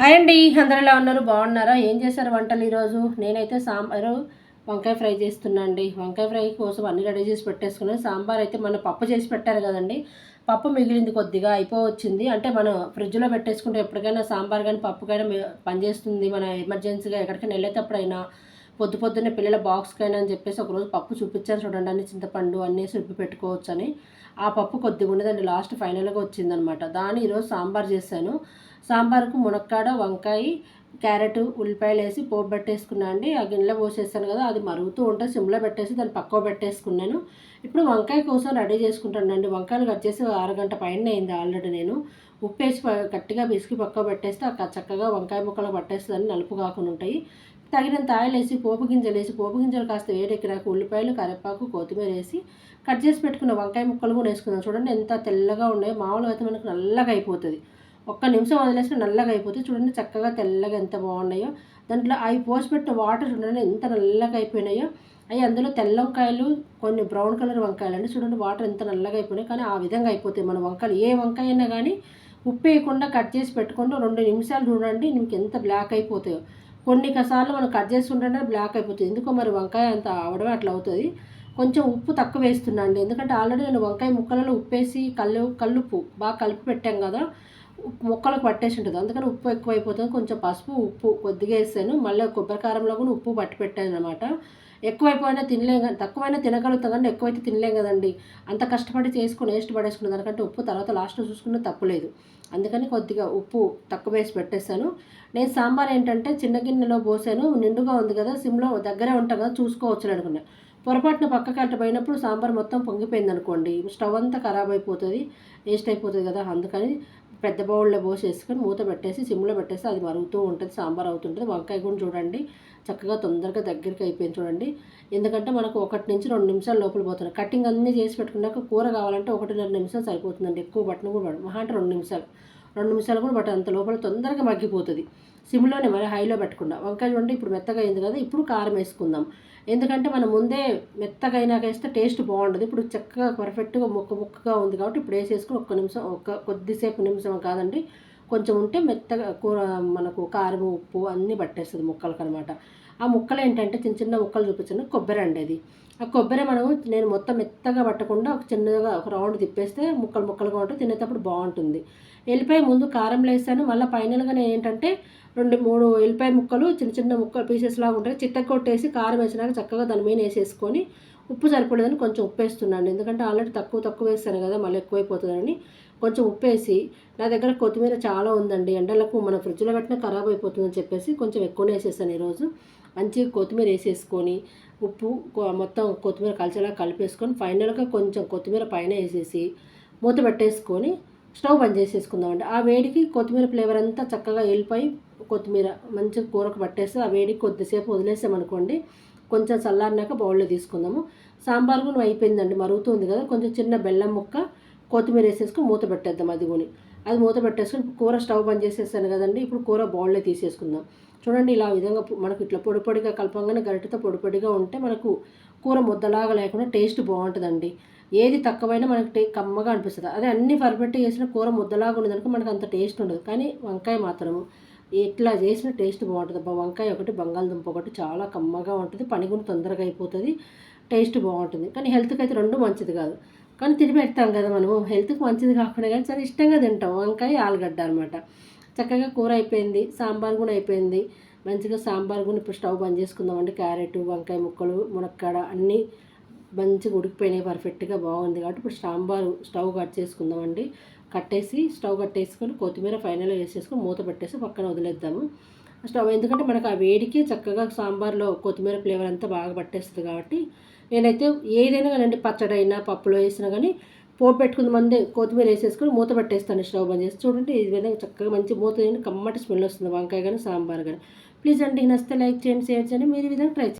Hi అండి అందరు ఎలా ఉన్నారు? బాగున్నారా? ఏం చేశారు వంటలు ఈరోజు? నేనైతే సాంబారు వంకాయ ఫ్రై చేస్తున్నా అండి వంకాయ ఫ్రై కోసం అన్ని రెడీ చేసి పెట్టేసుకున్నాను. సాంబార్ అయితే మన పప్పు చేసి పెట్టారు కదండి. పప్పు మిగిలింది కొద్దిగా అయిపోవచ్చింది. అంటే మనం ఫ్రిడ్జ్లో పెట్టేసుకుంటే ఎప్పటికైనా సాంబార్ కానీ పప్పు కానీ పనిచేస్తుంది. మన ఎమర్జెన్సీగా ఎక్కడికైనా వెళ్ళేటప్పుడైనా పొద్దు పొద్దున్నే పిల్లల బాక్స్కైనా అని చెప్పేసి ఒకరోజు పప్పు చూపించాను చూడండి అన్ని చింతపండు అన్నీ సుబ్బి పెట్టుకోవచ్చు అని ఆ పప్పు కొద్దిగా ఉండదండి లాస్ట్ ఫైనల్గా వచ్చిందనమాట. దాన్ని ఈరోజు సాంబార్ చేశాను. సాంబార్కు మునక్కాడ వంకాయ క్యారెట్ ఉల్లిపాయలు వేసి పోపు పెట్టేసుకున్నా అండి. ఆ గిన్నెలో పోసేస్తాను కదా అది మరుగుతూ ఉంటే సిమ్లో పెట్టేసి దాన్ని పక్కకు పెట్టేసుకున్నాను. ఇప్పుడు వంకాయ కోసం రెడీ చేసుకుంటానండి వంకాయలు కట్ చేసి అరగంట పైన అయింది ఆల్రెడీ నేను. ఉప్పు వేసి గట్టిగా పిసికి పక్కకు పెట్టేస్తే చక్కగా వంకాయ ముక్కలు పట్టేస్తుందని నలుపు కాకుండా ఉంటాయి. తగినంత ఆయిల్ వేసి పోపు గింజలు వేసి పోపు గింజలు కాస్త వేడెక్కినాక ఉల్లిపాయలు కరివేపాకు కొత్తిమీర వేసి కట్ చేసి పెట్టుకున్న వంకాయ ముక్కలు కూడా వేసుకుందాం. చూడండి ఎంత తెల్లగా ఉన్నాయో. మామూలుగా అయితే మనకు నల్లగా అయిపోతుంది. ఒక్క నిమిషం వదిలేస్తే నల్లగా అయిపోతుంది. చూడండి చక్కగా తెల్లగా ఎంత బాగున్నాయో. దాంట్లో అవి పోసిపెట్టిన వాటర్ చూడండి ఎంత నల్లగా అయిపోయినాయో. అవి అందులో తెల్ల వంకాయలు కొన్ని బ్రౌన్ కలర్ వంకాయలు అండి. చూడండి వాటర్ ఎంత నల్లగా అయిపోయినాయి. కానీ ఆ విధంగా అయిపోతాయి మన వంకాయలు. ఏ వంకాయ అయినా కానీ ఉప్పు వేయకుండా కట్ చేసి పెట్టుకుంటూ రెండు నిమిషాలు చూడండి. మీకు ఎంత బ్లాక్ అయిపోతాయో. కొన్ని కసార్లు మనం కట్ చేసుకుంటే బ్లాక్ అయిపోతుంది. ఎందుకో మరి వంకాయ అంత అవడమే అట్లా అవుతుంది. కొంచెం ఉప్పు తక్కువ వేస్తున్నాను అండి ఎందుకంటే ఆల్రెడీ నేను వంకాయ ముక్కలలో ఉప్పేసి కళ్ళు కల్లుప్పు బాగా కలిపి పెట్టాం కదా. మొక్కలకు పట్టేసి ఉంటుంది. అందుకని ఉప్పు ఎక్కువైపోతుంది. కొంచెం పసుపు ఉప్పు కొద్దిగా వేసాను మళ్ళీ కొబ్బరి కారంలో కూడా ఉప్పు పట్టి పెట్టాను అనమాట ఎక్కువైపోయినా తినలేం కానీ తక్కువైనా తినగలుగుతాం కానీ ఎక్కువైతే తినలేం కదండి. అంత కష్టపడి చేసుకుని వేస్ట్ పడేసుకున్న దానికంటే ఉప్పు తర్వాత లాస్ట్లో చూసుకున్న తప్పులేదు అందుకని కొద్దిగా ఉప్పు తక్కువ వేసి పెట్టేశాను. నేను సాంబార్ ఏంటంటే చిన్న గిన్నెలో పోసాను. నిండుగా ఉంది కదా సిమ్లో దగ్గరే ఉంటాం కదా చూసుకోవచ్చు అనుకున్నా. పొరపాటున పక్కకి పోయినప్పుడు సాంబార్ మొత్తం పొంగిపోయింది అనుకోండి స్టవ్ అంతా ఖరాబ్ అయిపోతుంది వేస్ట్ అయిపోతుంది కదా అందుకని పెద్ద బౌల్లో పోసేసుకొని మూత పెట్టేసి సిమ్లో పెట్టేసి అది మరుగుతూ ఉంటుంది సాంబార్ అవుతుంటుంది. వంకాయ కూడా చూడండి చక్కగా తొందరగా దగ్గరికి అయిపోయింది చూడండి. ఎందుకంటే మనకు ఒకటి నుంచి రెండు నిమిషాలు లోపల పోతుంది. కటింగ్ అన్నీ చేసి పెట్టుకున్నాక కూర కావాలంటే ఒకటిన్నర నిమిషాలు సరిపోతుందండి. ఎక్కువ బట్టను కూడా మహా అంటే రెండు నిమిషాలు. రెండు నిమిషాలు కూడా బట్ అంత లోపల తొందరగా మగ్గిపోతుంది. సిమ్లోనే మరి హైలో పెట్టకుండా వంకాయ చూడండి ఇప్పుడు మెత్తగా అయింది కదా ఇప్పుడు కారం వేసుకుందాం. ఎందుకంటే మనం ముందే మెత్తగా అయినాక వేస్తే టేస్ట్ బాగుండదు. ఇప్పుడు చక్కగా పర్ఫెక్ట్గా ముక్క ముక్కగా ఉంది కాబట్టి ఇప్పుడు వేసేసుకుని ఒక్క నిమిషం ఒక్క కొద్దిసేపు నిమిషం కాదండి. కొంచెం ఉంటే మెత్తగా కూర మనకు కారం ఉప్పు అన్నీ పట్టేస్తుంది ముక్కలకు అనమాట ఆ ముక్కలు ఏంటంటే చిన్న చిన్న ముక్కలు చూపించాను కొబ్బరి అండి అది. ఆ కొబ్బరి మనం నేను మొత్తం మెత్తగా పట్టకుండా ఒక చిన్నగా ఒక రౌండ్ తిప్పేస్తే ముక్కలు ముక్కలుగా ఉంటే తినేటప్పుడు బాగుంటుంది. వెళ్ళిపోయి ముందు కారం వేసాను మళ్ళీ ఫైనల్గా నేను ఏంటంటే రెండు మూడు ఎల్లిపాయ ముక్కలు చిన్న చిన్న ముక్కలు పీసెస్ లాగా ఉంటాయి. చిత్త కొట్టేసి కారం వేసినాక చక్కగా దాని మీద వేసేసుకొని ఉప్పు సరిపడదని కొంచెం ఉప్పు వేస్తున్నాను ఎందుకంటే ఆల్రెడీ తక్కువ తక్కువ వేస్తాను కదా మళ్ళీ ఎక్కువైపోతుందని కొంచెం ఉప్పు వేసి నా దగ్గర కొత్తిమీర చాలా ఉందండి. ఎండలకు మన ఫ్రిడ్జ్లో పెట్టినా ఖరాబ్ అయిపోతుందని చెప్పేసి కొంచెం ఎక్కువనే వేసేసాను ఈరోజు. మంచిగా కొత్తిమీర వేసేసుకొని ఉప్పు మొత్తం కొత్తిమీర కలిసేలా కలిపేసుకొని ఫైనల్గా కొంచెం కొత్తిమీర పైన వేసేసి మూత పెట్టేసుకొని స్టవ్ బంద్ చేసేసుకుందామండి. ఆ వేడికి కొత్తిమీర ఫ్లేవర్ అంతా చక్కగా వెళ్ళిపోయి కొత్తిమీర మంచిగా కూరకు పట్టేస్తే ఆ వేడికి కొద్దిసేపు వదిలేసామనుకోండి కొంచెం చల్లారినాక బౌల్లో తీసుకుందాము. సాంబార్ కూడా అయిపోయిందండి మరుగుతుంది కదా. కొంచెం చిన్న బెల్లం ముక్క కొత్తిమీర వేసేసుకుని మూత పెట్టేద్దాం అది కొని అది మూత పెట్టేసుకుని కూర స్టవ్ బంద్ చేసేసాను కదండి ఇప్పుడు కూర బౌల్లో తీసేసుకుందాం. చూడండి ఇలా విధంగా మనకు ఇట్లా పొడి పొడిగా కలపంగానే గరిటతో పొడి పొడిగా ఉంటే మనకు కూర ముద్దలాగా లేకుండా టేస్ట్ బాగుంటుందండి. ఏది తక్కువైనా మనకి టే కమ్మగా అనిపిస్తుంది. అదే అన్ని పర్ఫెక్ట్గా చేసిన కూర ముద్దలాగా ఉండేదానికి మనకు అంత టేస్ట్ ఉండదు. కానీ వంకాయ మాత్రము ఇట్లా చేసిన టేస్ట్ బాగుంటుంది. వంకాయ ఒకటి బంగాళదుంప ఒకటి చాలా కమ్మగా ఉంటుంది. పని కూడా తొందరగా అయిపోతుంది. టేస్ట్ బాగుంటుంది. కానీ హెల్త్కి అయితే రెండు మంచిది కాదు. కానీ తిని పెడతాం కదా మనము. హెల్త్కి మంచిది కాకుండా కానీ చాలా ఇష్టంగా తింటాం. వంకాయ ఆలుగడ్డ అనమాట. చక్కగా కూర అయిపోయింది. సాంబార్ కూడా అయిపోయింది. మంచిగా సాంబార్ కూడా ఇప్పుడు స్టవ్ బంద్ చేసుకుందామండి. క్యారెట్ వంకాయ ముక్కలు మునక్కాడ అన్నీ మంచిగా ఉడికిపోయినాయి పర్ఫెక్ట్గా బాగుంది. కాబట్టి ఇప్పుడు సాంబారు స్టవ్ కట్ చేసుకుందామండి. కట్టేసి స్టవ్ కట్టేసుకొని కొత్తిమీర ఫైనల్గా వేసేసుకొని మూత పెట్టేసి పక్కన వదిలేద్దాము. స్టవ్ ఎందుకంటే మనకు ఆ వేడికి చక్కగా సాంబార్లో కొత్తిమీర ఫ్లేవర్ అంతా బాగా పట్టేస్తుంది కాబట్టి నేనైతే ఏదైనా కానీ పచ్చడైనా పప్పులో వేసినా కానీ పోపు పెట్టుకున్న మందే కొత్తిమీర వేసేసుకొని మూత పెట్టేస్తాను స్టవ్ బంద్ చేసి. చూడండి ఈ విధంగా చక్కగా మంచి మూత కమ్మటి స్మెల్ వస్తుంది వంకాయ కానీ సాంబార్ కానీ. ప్లీజ్ అండి నచ్చితే లైక్ చేయండి షేర్ చేయండి. మీరు ఈ విధంగా ట్రై